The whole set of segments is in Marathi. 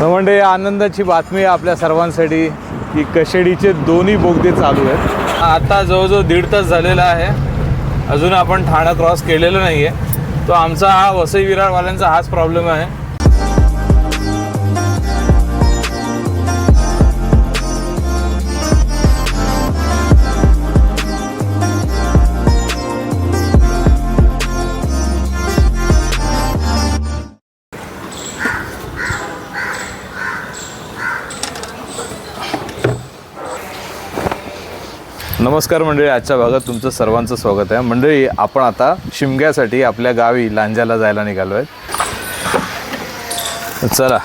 म्हणजे आनंदाची बातमी आहे आपल्या सर्वांसाठी की कशेडीचे दोन्ही बोगदे चालू आहेत. आता जवळजवळ दीड तास झालेला आहे. अजून आपण ठाणा क्रॉस केलेलं नाही आहे तो आमचा हा वसई विरारवाल्यांचा हाच प्रॉब्लेम आहे. नमस्कार मंडळी आजच्या भागात तुमचं सर्वांचं स्वागत आहे. मंडळी आपण आता शिमग्यासाठी आपल्या गावी लांजाला जायला निघालो आहेत चला.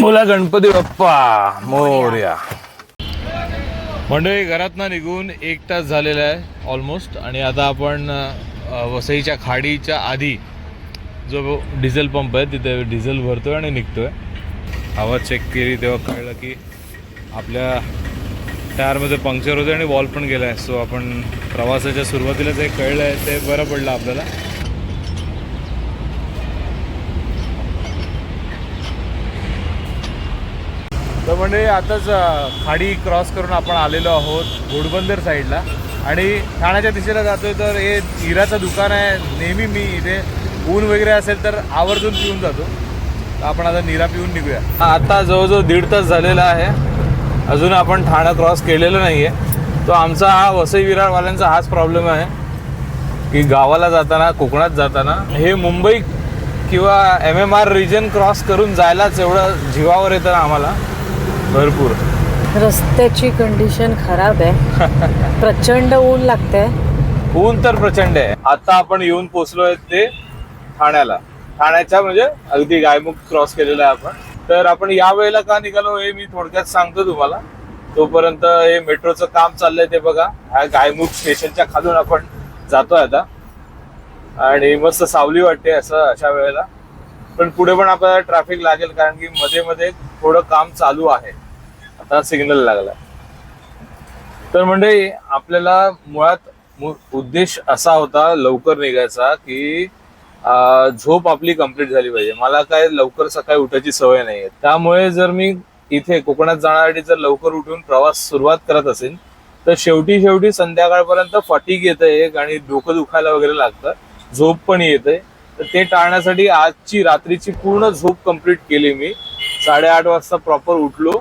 बोला गणपती बाप्पा मोर्या. मंडळी घरातनं निघून एक तास झालेला आहे ऑलमोस्ट आणि आता आपण वसईच्या खाडीच्या आधी जो डिझेल पंप आहे तिथे डिझेल भरतोय आणि निघतोय. हवा चेक केली तेव्हा कळलं की आपल्या टायरमध्ये पंक्चर होते आणि वॉल पण गेला आहे सो आपण प्रवासाच्या सुरुवातीला जे कळलं आहे ते बरं पडलं आपल्याला. तर म्हणजे आताच खाडी क्रॉस करून आपण आलेलो आहोत घोडबंदर साईडला. आणि ठाण्याच्या दिशेला जातोय तर हे हिराचं दुकान आहे. नेहमी मी इथे ऊन वगैरे असेल तर आवर्जून पिऊन जातो. आपण आता निरा पिऊन निघूया. आता जवळजवळ दीड तास झालेला आहे. अजून आपण ठाणा क्रॉस केलेलं नाही आहे तो आमचा हा वसई विरारवाल्यांचा हाच प्रॉब्लेम आहे की गावाला जाताना कोकणात जाताना हे मुंबई किंवा M M R region cross करून जायलाच एवढं जीवावर येतं ना आम्हाला. भरपूर. रस्त्याची कंडिशन खराब आहे. प्रचंड ऊन लागतंय. ऊन तर प्रचंड आहे. आता आपण येऊन पोचलोय ते ठाण्याला. ठाण्याच्या म्हणजे अगदी गायमुख क्रॉस केलेला आहे आपण. तर आपण या वेळेला का निघालो हे मी थोडक्यात सांगतो तुम्हाला. तोपर्यंत हे मेट्रोचं काम चाललंय ते बघा. ह्या गायमुख स्टेशनच्या खालून आपण जातोय आता. आणि मस्त सावली वाटते असं अशा वेळेला. पण पुढे पण आपल्याला ट्रॅफिक लागेल कारण की मध्ये मध्ये थोडं काम चालू आहे. आता सिग्नल लागला तर म्हणजे आपल्याला मुळात मु- उद्देश असा होता लवकर निघायचा की झोप आपली कंप्लीट झाली पाहिजे. मला काय लवकर सकाळी उठायची सवय नाहीये. त्यामुळे जर मी इथे कोकणात जाण्यासाठी जर लवकर उठून प्रवास सुरुवात करत असेल तर शेवटी शेवटी संध्याकाळपर्यंत फटीक येते एक आणि डोकं दुखायला वगैरे लागतं. झोप पण येते तर ते टाळण्यासाठी आजची रात्रीची पूर्ण झोप कंप्लीट केली मी. साडेआठ वाजता प्रॉपर उठलो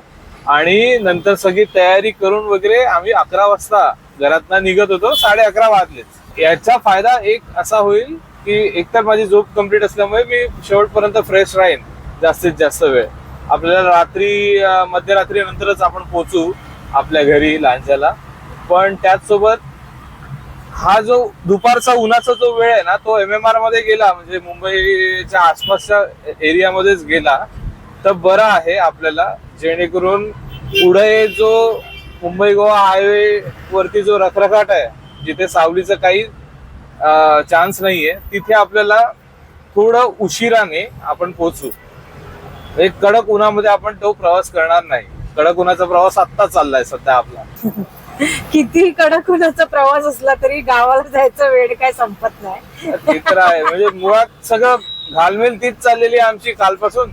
आणि नंतर सगळी तयारी करून वगैरे आम्ही अकरा वाजता घरातनं निघत होतो. साडे अकरा वाजलेच. याचा फायदा एक असा होईल की एकतर माझी झोप कंप्लीट असल्यामुळे मी शेवटपर्यंत फ्रेश राहीन जास्तीत जास्त वेळ. आपल्याला रात्री मध्यरात्री नंतरच आपण पोचू आपल्या घरी लांजाला पण त्याचसोबत हा जो दुपारचा उन्हाचा जो वेळ आहे ना तो एम एम आरमध्ये गेला म्हणजे मुंबईच्या आसपासच्या एरियामध्येच गेला तर बरं आहे आपल्याला जेणेकरून पुढे जो मुंबई गोवा हायवे वरती जो रखरखाट आहे जिथे सावलीचं काही चान्स नाहीये. तिथे आपल्याला थोडं उशिराने आपण पोचू एक कडक उन्हामध्ये आपण तो प्रवास करणार नाही. कडक उन्हाचा प्रवास आत्ता चाललाय सध्या आपला. किती कडक उन्हाचा प्रवास असला तरी गावाला जायचा वेळ काय संपत नाही. ते तर आहे. म्हणजे मुळात सगळं घालमेल तीच चाललेली आहे आमची कालपासून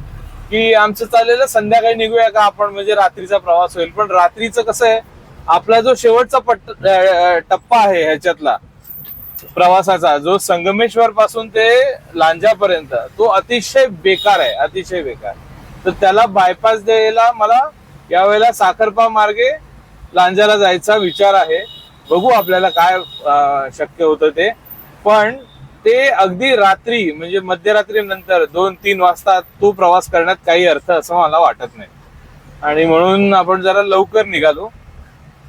की आमचं चाललेलं संध्याकाळी निघूया का आपण म्हणजे रात्रीचा प्रवास होईल. पण रात्रीचं कसं आहे आपला जो शेवटचा पट्ट टप्पा आहे ह्याच्यातला प्रवासाचा जो संगमेश्वर पासून ते लांजापर्यंत तो अतिशय बेकार आहे अतिशय बेकार. तर त्याला बायपास द्यायला मला यावेळेला साखरपा मार्गे लांजाला जायचा विचार आहे. बघू आपल्याला काय शक्य होतं ते. पण ते अगदी रात्री म्हणजे मध्यरात्री नंतर दोन तीन वाजता तो प्रवास करण्यात काही अर्थ असं मला वाटत नाही. आणि म्हणून आपण जरा लवकर निघालो.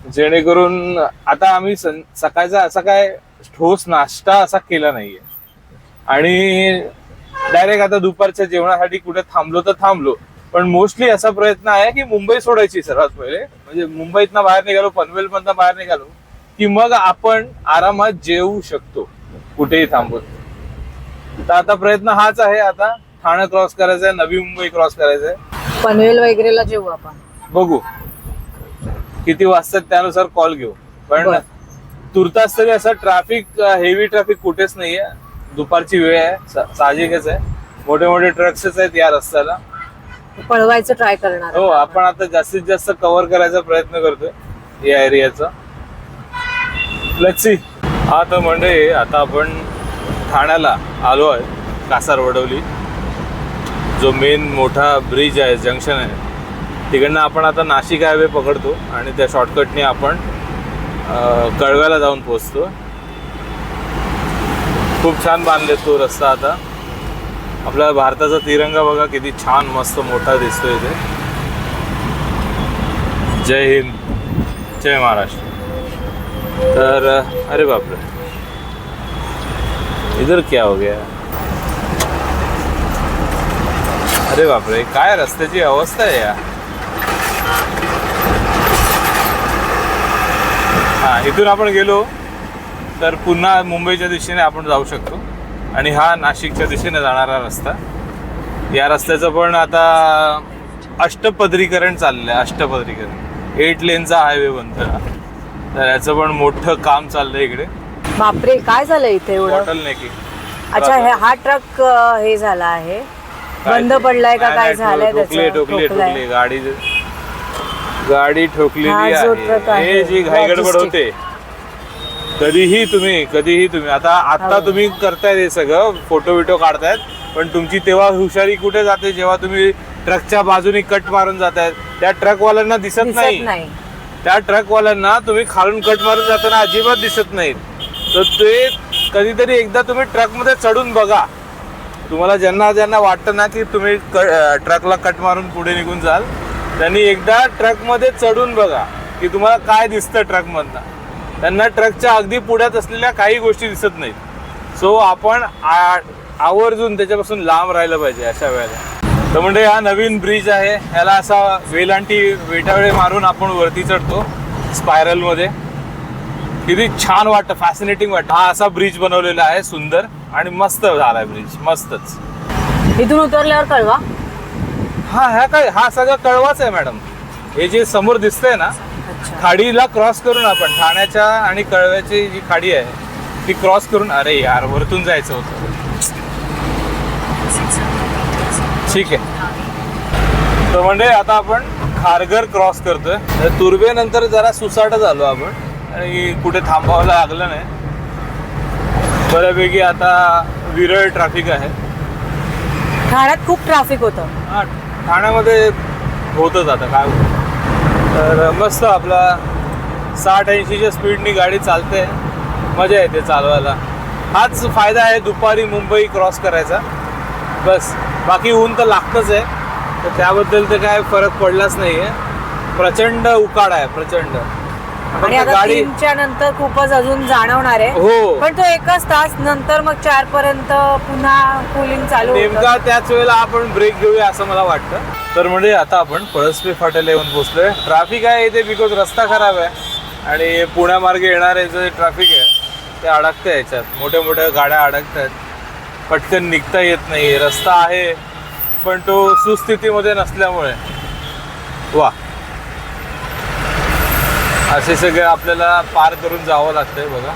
जेणेकरून आता आम्ही सकाळचा असा काय ठोस नाश्ता असा केला नाहीये. आणि डायरेक्ट आता दुपारच्या जेवणासाठी कुठे थांबलो तर थांबलो. पण मोस्टली असा प्रयत्न आहे की मुंबई सोडायची सर्वात पहिले. म्हणजे मुंबईतनं बाहेर निघालो पनवेल मधनं बाहेर निघालो की मग आपण आरामात जेवू शकतो कुठेही थांबून. तर आता प्रयत्न हाच आहे आता ठाणे क्रॉस करायचंय नवी मुंबई क्रॉस करायचंय. पनवेल वगैरेला जेवू आपण. बघू. किती वाजतात त्यानुसार कॉल घेऊ. पण. तुर्तास तरी असं ट्रॅफिक हेवी ट्रॅफिक कुठेच नाहीये. दुपारची वेळ आहे. साहजिकच आहे. मोठे मोठे ट्रक्सच आहेत या रस्त्याला. पळवायचं ट्राय करणार हो. आपण आता जास्तीत जास्त कव्हर करायचा प्रयत्न करतोय या एरियाचा लच्सी हा तर म्हणजे आता आपण ठाण्याला आलो आहे. कासार वडवली. जो मेन मोठा ब्रिज आहे जंक्शन आहे. तिकडनं आपण आता नाशिक हायवे पकडतो आणि त्या शॉर्टकटने आपण कळव्याला जाऊन पोचतो खूप छान बांधले तो रस्ता आता. आपला भारताचा तिरंगा बघा किती छान मस्त मोठा दिसतोय इथे जय हिंद. जय महाराष्ट्र. तर अरे बापरे. इधर क्या हो गया? अरे बापरे काय रस्त्याची अवस्था आहे या हा इथून आपण गेलो तर पुन्हा मुंबईच्या दिशेने आपण जाऊ शकतो. आणि हा नाशिकच्या दिशेने जाणारा रस्ता. या रस्त्याचं पण आता अष्टपदरीकरण चाललंय आहे अष्टपदरीकरण एट लेनचा हायवे बनतोय हा. तर याचं पण मोठं काम चाललंय इकडे. बापरे काय झालं इथे एवढं? नेकी अच्छा हे हा ट्रक हे झाला आहे. बंद पडलाय का काय झालंय? ठोकले ठोकलाय. ठोकले गाडी ठोकलेली जो आहे. आहे, हे जी घाई गडबड logistic. होते. कधीही तुम्ही कधीही तुम्ही. आता आता हो. तुम्ही करतायत हे सगळं फोटो बिटो काढतायत पण तुमची तेव्हा हुशारी कुठे जाते? जेव्हा तुम्ही ट्रकच्या बाजूने कट मारून जातायत. त्या ट्रकवाल्यांना दिसत दिसत नाही. नाही. त्या ट्रकवाल्यांना तुम्ही खालून कट मारून जाताना अजिबात दिसत नाहीत. तर ते कधीतरी एकदा तुम्ही ट्रकमध्ये चढून बघा. तुम्हाला ज्यांना ज्यांना वाटतं ना की तुम्ही क- अं, ट्रकला कट मारून पुढे निघून जाल त्यांनी एकदा ट्रकमध्ये चढून बघा की तुम्हाला काय दिसतं ट्रकमधनं. त्यांना ट्रकच्या अगदी पुढ्यात असलेल्या काही गोष्टी दिसत नाहीत. सो आपण आवर्जून त्याच्यापासून लांब राहिलं पाहिजे अशा वेळेला. तर म्हणजे हा नवीन ब्रिज आहे. ह्याला असा वेलांटी वेटावेळे मारून आपण वरती चढतो स्पायरलमध्ये किती छान वाटतं फॅसिनेटिंग वाटतं. हा असा ब्रिज बनवलेला आहे सुंदर आणि मस्त झालाय ब्रिज मस्तच. इथून उतरल्यावर कळवा. हा ह्या काय हा सगळा कळवाच आहे मॅडम. हे जे समोर दिसतंय ना खाडीला क्रॉस करून आपण ठाण्याच्या आणि कळव्याची जी खाडी आहे ती क्रॉस करून अरे यार वरतून जायचं होतं. ठीक आहे. तर म्हणजे आता आपण खारघर क्रॉस करतोय. तर तुर्बेनंतर जरा सुसाट झालो आपण. आणि कुठे थांबावं लागलं नाही. बऱ्यापैकी आता विरळ ट्रॅफिक आहे. ठाण्यात खूप ट्रॅफिक होतं. ठाण्यामध्ये होतच आता काय होतं तर मस्त आपला साठ ऐंशीच्या स्पीडनी गाडी चालते. मजा येते चालवायला. हाच फायदा आहे दुपारी मुंबई क्रॉस करायचा. बस बाकी ऊन तर लागतंच आहे. तर त्याबद्दल तर काय फरक पडलाच नाही आहे प्रचंड उकाड आहे प्रचंड. आणि आता गाडी तीनच्या नंतर खूपच अजून जाणवणार आहे. हो. पण तो एकच तास नंतर मग चार पर्यंत पुन्हा कूलिंग चालू होतं. नेमका त्याच वेळेला आपण ब्रेक घेऊया असं मला वाटतं. तर म्हणजे आता आपण पळसपे फाट्याला येऊन पोहोचलोय. ट्रॅफिक आहे इथे बिकॉज रस्ता खराब आहे. आणि पुण्यामार्गे येणारे जे ट्रॅफिक आहे ते अडकतं याच्यात. मोठ्या मोठ्या गाड्या अडकत आहेत पटकन निघता येत नाही. रस्ता आहे पण तो सुस्थितीमध्ये नसल्यामुळे. वा. असे सगळे आपल्याला पार करून जावं लागतंय बघा.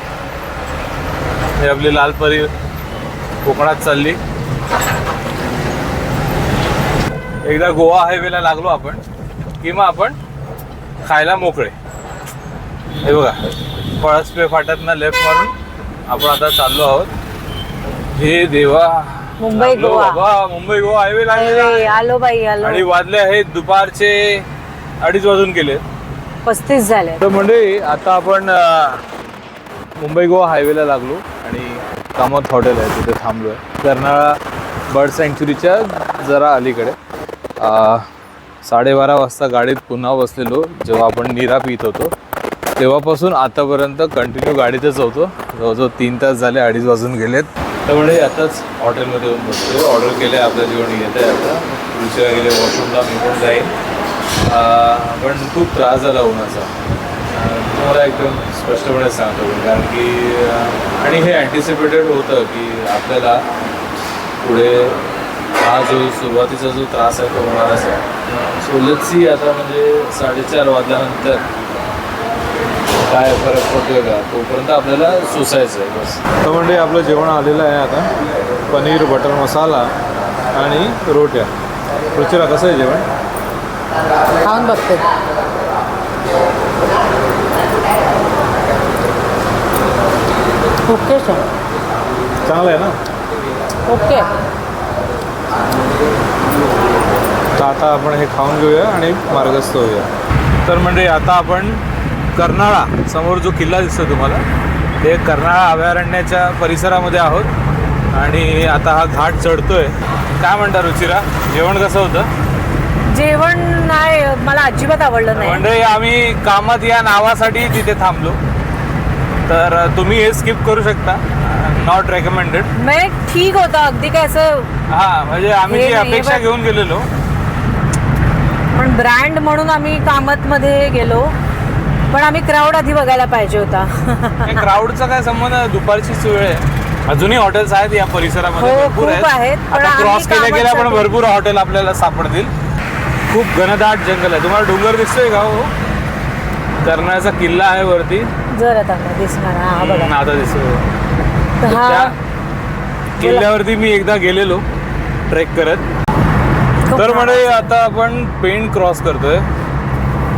हे आपली लालपरी कोकणात चालली. एकदा गोवा हायवेला लागलो आपण की मग आपण खायला मोकळे. हे बघा पळसपे फाट्यातनं लेफ्ट मारून आपण आता चाललो आहोत. हे देवा मुंबई लागलो गोवा. मुंबई गोवा हायवे आहे. आलो बाई आणि आलो वाजले आहेत दुपारचे अडीच वाजून गेले पस्तीस झाले. तर म्हणजे आता आपण मुंबई गोवा हायवेला लागलो आणि कामत हॉटेल आहे तिथे थांबलो आहे कर्नाळा बर्ड सँक्च्युरीच्या जरा अलीकडे. साडेबारा वाजता गाडीत पुन्हा बसलेलो जेव्हा आपण निरा पित होतो. तेव्हापासून आतापर्यंत कंटिन्यू गाडीतच होतो. जवळजवळ तीन तास झाले अडीच वाजून गेलेत. त्यामुळे आताच हॉटेलमध्ये येऊन बसतो ऑर्डर केलं आहे आपलं जेवण येत आहे आता दुसऱ्या गेले वॉशरूमला मी पण जाईन. पण खूप त्रास झाला उन्हाचा. तुम्हाला एकदम स्पष्टपणे सांगतो कारण की आणि हे अँटिसिपेटेड होतं की आपल्याला पुढे हा जो सुरुवातीचा जो त्रास आहे तो होणारच आहे. सो लसी आता म्हणजे साडेचार वाजल्यानंतर काय फरक पडतोय का? तोपर्यंत आपल्याला सोसायचं आहे बस. तर म्हणजे आपलं जेवण आलेलं आहे आता. पनीर बटर मसाला आणि रोट्या. रुचिरा कसं आहे जेवण? खाऊन बघते. ओके सर चांगलं आहे ना? ओके. तर आता आपण हे खाऊन घेऊया आणि मार्गस्थ होऊया. तर म्हणजे आता आपण कर्नाळा समोर जो किल्ला दिसतो तुम्हाला ते कर्नाळा अभयारण्याच्या परिसरामध्ये आहोत. आणि आता हा घाट चढतोय. काय म्हणता रुचिरा? जेवण कसं होतं? जेवण नाही मला अजिबात आवडलं नाही. म्हणजे आम्ही कामात या नावासाठी तिथे थांबलो. तर तुम्ही हे स्किप करू शकता. नॉट रेकमेंडेड नाही ठीक होतं अगदी काय असं हा म्हणजे आम्ही जी अपेक्षा घेऊन गेलेलो. पण ब्रँड म्हणून आम्ही कामत मध्ये गेलो. पण आम्ही क्राऊड आधी बघायला पाहिजे होता. क्राऊडचा काय संबंध? आहे? दुपारचीच वेळ आहे. अजूनही हॉटेल्स आहेत या परिसरामध्ये हो, भरपूर आहेत, क्रॉस केल्या गेल्या पण. भरपूर हॉटेल आपल्याला सापडतील. खूप घनदाट जंगल आहे. तुम्हाला डोंगर दिसतोय का हो? कर्नाळचा किल्ला आहे वरती. जर आता मला दिसणार हा हम्म, बघा. आता दिसतोय. तर त्या हा किल्ल्यावरती मी एकदा गेलेलो ट्रेक करत. तर म्हणजे. आता आपण पेंट क्रॉस करतोय.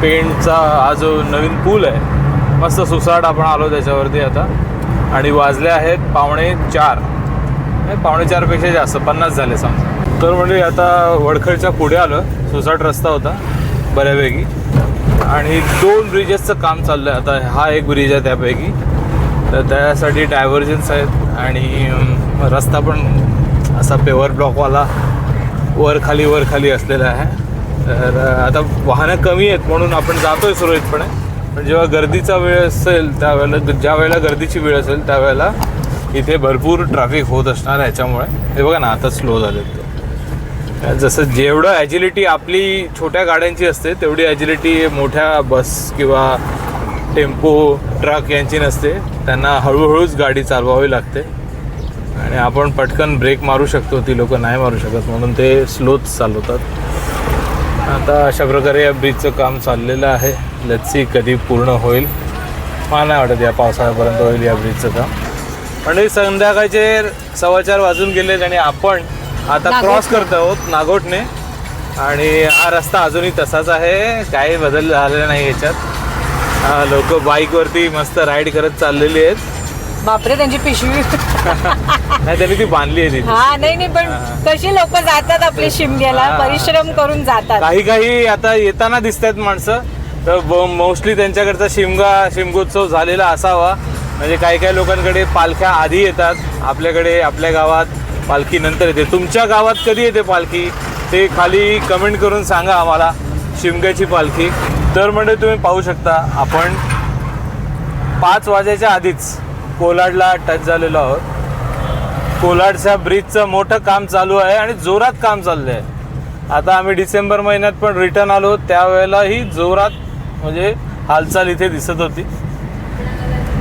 पेंटचा हा जो नवीन पूल आहे मस्त सुसाट आपण आलो त्याच्यावरती आता. आणि वाजले आहेत पावणे चार. पावणे चारपेक्षा जास्त पन्नास झाले समजा. तर म्हणजे आता वडखळच्या पुढे आलो सुसाट रस्ता होता बऱ्यापैकी. आणि दोन ब्रिजेसचं काम चाललं आहे आता हा एक ब्रिज आहे त्यापैकी. तर त्यासाठी डायव्हर्जन्स आहेत आणि रस्ता पण असा पेवर ब्लॉकवाला वर खाली वर खाली असलेला आहे. तर आता वाहनं कमी आहेत म्हणून आपण जातो आहे सुरळीतपणे. पण जेव्हा गर्दीचा वेळ असेल त्यावेळेला ज्या वेळेला गर्दीची वेळ असेल त्यावेळेला इथे भरपूर ट्रॅफिक होत असणार ह्याच्यामुळे हे बघा ना आता स्लो झाले ते. जसं जेवढं ॲजिलिटी आपली छोट्या गाड्यांची असते तेवढी ॲजिलिटी मोठ्या बस किंवा टेम्पो ट्रक यांची नसते. त्यांना हळूहळूच गाडी चालवावी लागते. आणि आपण पटकन ब्रेक मारू शकतो ती लोक नाही मारू शकत म्हणून ते स्लोच चालवतात. आता अशा प्रकारे या ब्रिजचं काम चाललेलं आहे. लत्सी कधी पूर्ण होईल. मला नाही वाटत या पावसाळ्यापर्यंत होईल या ब्रिजचं काम. म्हणजे संध्याकाळचे सव्वा चार वाजून गेलेत आणि आपण आता. क्रॉस करत आहोत नागोठणे आणि हा रस्ता अजूनही तसाच आहे. काही बदल झालेला नाही याच्यात. लोक बाईकवरती मस्त राईड करत चाललेली आहेत. बापरे त्यांची पिशवी. नाही त्यांनी ती बांधली आहे हा नाही नाही पण कशी लोक जातात आपले शिमग्याला. परिश्रम करून जातात. काही काही आता येताना दिसत आहेत माणसं. तर मोस्टली त्यांच्याकडचा शिमगा शिमगोत्सव झालेला असावा. म्हणजे काही काही लोकांकडे पालख्या आधी येतात. आपल्याकडे आपल्या गावात पालखी नंतर येते. तुमच्या गावात कधी येते पालखी? ते खाली कमेंट करून सांगा आम्हाला शिमग्याची पालखी. तर म्हणजे तुम्ही पाहू शकता. आपण पाच वाजायच्या आधीच कोलाडला टच झालेलो आहोत. कोलाडच्या ब्रिजचं मोठं काम चालू आहे आणि जोरात काम चाललं आहे आता आम्ही डिसेंबर महिन्यात पण रिटर्न आलो. त्यावेळेलाही जोरात म्हणजे हालचाल इथे दिसत होती.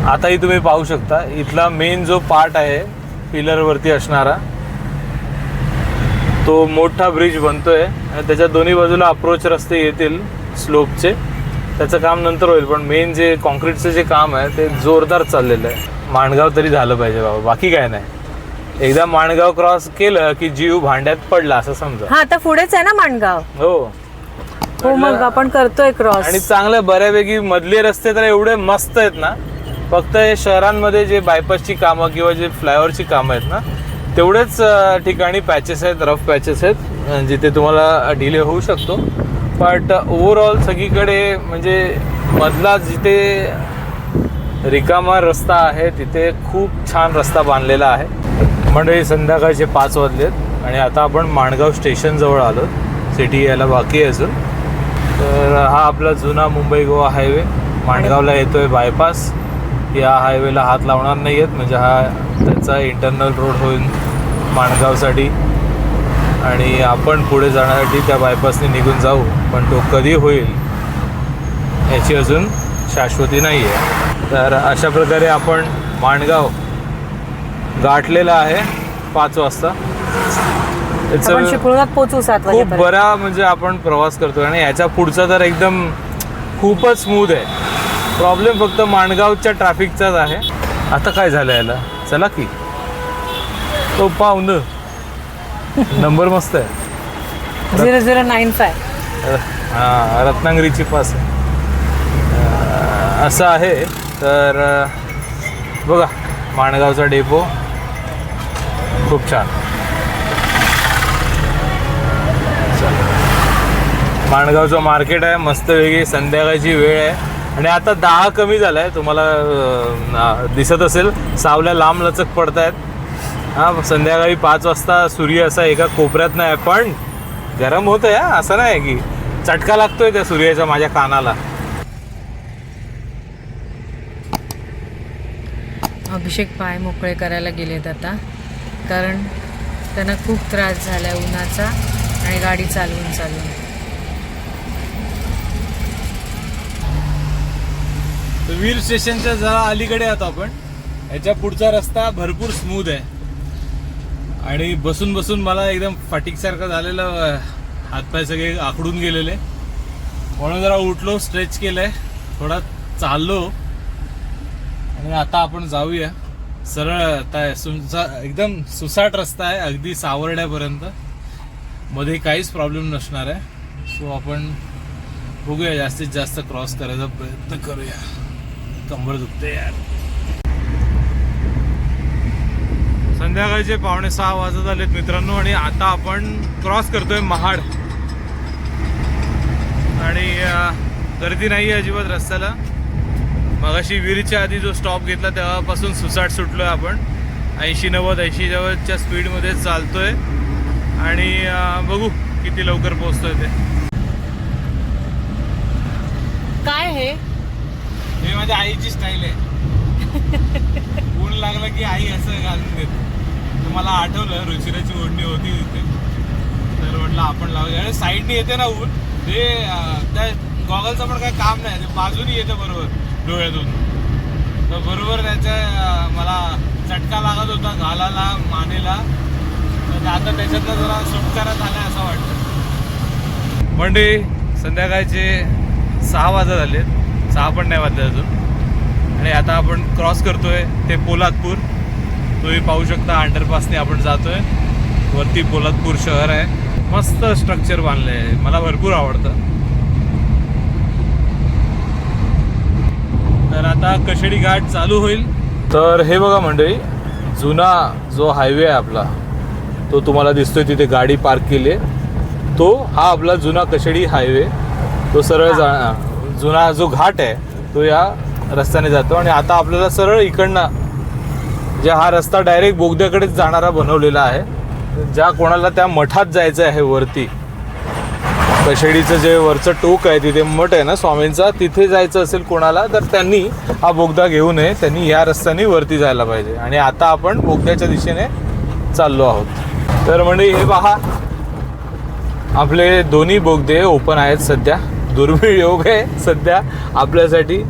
आताही तुम्ही पाहू शकता. इथला मेन जो पार्ट आहे पिलरवरती असणारा तो मोठा ब्रिज बनतोय. आणि त्याच्या दोन्ही बाजूला अप्रोच रस्ते येतील स्लोपचे त्याचं काम नंतर होईल पण मेन जे कॉन्क्रीटचं जे काम आहे ते जोरदार चाललेलं आहे. माणगाव तरी झालं पाहिजे बाबा बाकी काय नाही. एकदा माणगाव क्रॉस केलं की जीव भांड्यात पडला असं समजा. हा आता पुढेच आहे ना माणगाव? हो. हो मग आपण करतोय क्रॉस आणि चांगलं बऱ्यापैकी मधले रस्ते तर एवढे मस्त आहेत ना. फक्त हे शहरांमध्ये जे बायपासची कामं किंवा जे फ्लायओव्हरची कामं आहेत ना तेवढेच ठिकाणी पॅचेस आहेत रफ पॅचेस आहेत जिथे तुम्हाला डिले होऊ शकतो. बट ओव्हरऑल सगळीकडे म्हणजे मधला जिथे रिकामा रस्ता आहे तिथे खूप छान रस्ता बांधलेला आहे. म्हणजे संध्याकाळचे पाच वाजलेत आणि आता आपण माणगाव स्टेशनजवळ आलो सिटी यायला बाकी आहे अजून. तर हा आपला जुना मुंबई गोवा हायवे माणगावला येतोय बायपास या हायवेला हात लावणार नाही आहेत म्हणजे हा त्याचा इंटरनल रोड होईल माणगावसाठी. आणि आपण पुढे जाण्यासाठी त्या बायपासने निघून जाऊ. पण तो कधी होईल याची अजून शाश्वती नाही आहे तर अशा प्रकारे आपण माणगाव गाठलेला आहे पाच वाजता. पोहोचू खूप बरा म्हणजे आपण प्रवास करतोय. आणि याच्या पुढचा तर एकदम खूपच स्मूथ आहे. प्रॉब्लेम फक्त माणगावच्या ट्रॅफिकचाच आहे. आता काय झालं याला? चला की. तो पाहुणं. नंबर मस्त आहे. Zero zero nine five. हा रत्नागिरीची पास आहे. असं आहे. तर बघा माणगावचा डेपो. खूप छान. माणगावचं मार्केट आहे. मस्त वेगळी. संध्याकाळची वेळ आहे. आणि आता दहा कमी झाला आहे तुम्हाला दिसत असेल सावल्या लांब लचक पडतायत. हां संध्याकाळी पाच वाजता सूर्य असा एका कोपऱ्यात नाही पण गरम होत आहे असं नाही की चटका लागतोय त्या सूर्याच्या माझ्या कानाला. अभिषेक पाय मोकळे करायला गेलेत आता कारण त्यांना खूप त्रास झाला उन्हाचा आणि गाडी चालवून चालवून. वीर स्टेशनच्या जरा अलीकडे आहोत आपण. याच्या पुढचा रस्ता भरपूर स्मूथ आहे. आणि बसून बसून मला एकदम फाटिक सारखं झालेलं हातपाय सगळे आखडून गेलेले. म्हणून जरा उठलो स्ट्रेच केलंय. थोडा चाललो. आणि आता आपण जाऊया. सरळ आता सुसा एकदम सुसाट रस्ता आहे अगदी सावर्ड्यापर्यंत. मध्ये काहीच प्रॉब्लेम नसणार आहे. सो आपण बघूया जास्तीत जास्त क्रॉस करायचा प्रयत्न करूया. कंबर दुखते यार. संध्याकाळचे पावणे सहा वाजत आलेत मित्रांनो आणि आता आपण क्रॉस करतोय महाड. आणि गर्दी नाही आहे अजिबात रस्त्याला. मगाशी विरीच्या आधी जो स्टॉप घेतला तेव्हापासून सुसाट सुटलोय आपण. ऐंशी नव्वद ऐंशी नव्वदच्या स्पीडमध्ये चालतोय. आणि बघू किती लवकर पोहोचतोय ते. काय हे? हे माझ्या आईची स्टाईल आहे. ऊन लागलं की आई असं घालून देते. तुम्हाला आठवलं रुचिराची ओढणी होती तिथे. तर म्हटलं आपण लावूया. आणि साईडने येते ना ऊन ते त्या गॉगलचं पण काही काम नाही. ते बाजूनी येतं बरोबर डोळ्यातून. तर बरोबर त्याच्या मला चटका लागत होता घालाला मानेला. तर आता त्याच्यातला जरा सुटकारा झाला असं वाटतं. म्हणजे संध्याकाळचे सहा वाजत झाले सहा पण नाही वाजले अजून. आणि आता आपण क्रॉस करतोय ते पोलादपूर. तुम्ही पाहू शकता अंडरपासने आपण जातोय. वरती पोलादपूर शहर आहे. मस्त स्ट्रक्चर बांधलं आहे मला भरपूर आवडतं. तर आता कशेडी घाट चालू होईल. तर हे बघा मंडळी जुना जो हायवे आहे आपला तो तुम्हाला दिसतोय तिथे गाडी पार्क केली आहे. तो हा आपला जुना कशेडी हायवे तो सरळ जा जुना जो घाट आहे तो या रस्त्याने जातो. आणि आता आपल्याला सरळ इकडनं जे हा रस्ता डायरेक्ट बोगद्याकडेच जाणारा बनवलेला आहे ज्या कोणाला त्या मठात जायचं आहे वरती कशेडीचं जे वरचं टोक आहे तिथे मठ आहे ना स्वामींचा तिथे जायचं असेल कोणाला तर त्यांनी हा बोगदा घेऊ नये त्यांनी या रस्त्याने वरती जायला पाहिजे. आणि आता आपण बोगद्याच्या दिशेने चाललो आहोत. तर म्हणजे हे पहा. आपले दोन्ही बोगदे ओपन आहेत सध्या. दुर्मिळ योग आहे सध्या आपल्यासाठी.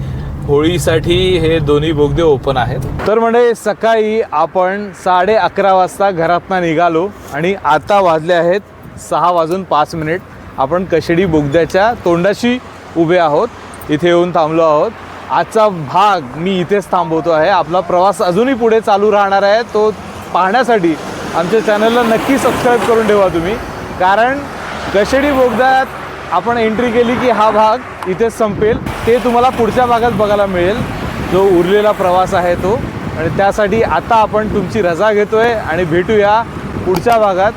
होळीसाठी हे दोन्ही बोगदे ओपन आहेत. तर म्हणजे सकाळी आपण साडे अकरा वाजता घरातनं निघालो आणि आता वाजले आहेत सहा वाजून पाच मिनिट. आपण कशेडी बोगद्याच्या तोंडाशी उभे आहोत. इथे येऊन थांबलो आहोत. आजचा भाग मी इथेच थांबवतो आहे. आपला प्रवास अजूनही पुढे चालू राहणार आहे. तो पाहण्यासाठी आमच्या चॅनलला नक्की सबस्क्राईब करून ठेवा तुम्ही. कारण कशेडी बोगद्यात आपण एंट्री केली की हा भाग इथेच संपेल. ते तुम्हाला पुढच्या भागात बघायला मिळेल. जो उरलेला प्रवास आहे तो. आणि त्यासाठी आता आपण तुमची रजा घेतोय आणि भेटूया पुढच्या भागात.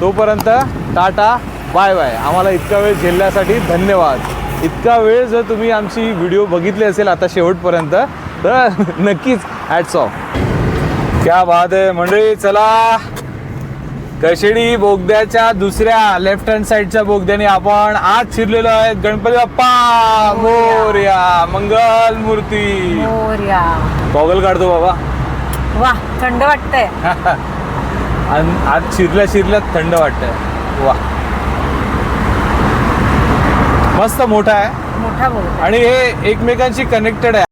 तोपर्यंत टाटा बाय बाय. आम्हाला इतका वेळ झेलण्यासाठी धन्यवाद. इतका वेळ जर तुम्ही आमची व्हिडिओ बघितली असेल आता शेवटपर्यंत तर नक्कीच हॅट्स ऑफ. क्या बात आहे मंडळी चला. कशेडी बोगद्याच्या दुसऱ्या लेफ्ट हँड साईडच्या बोगद्याने आपण आत शिरलेलो आहे गणपती बाप्पा मोर्या मंगल मूर्ती. मोर्या. गॉगल काढतो बाबा. वा थंड वाटतंय. आणि आत शिरल्या शिरल्या थंड वाटतंय. वा मस्त मोठा आहे. मोठा आणि हे एकमेकांशी कनेक्टेड आहे.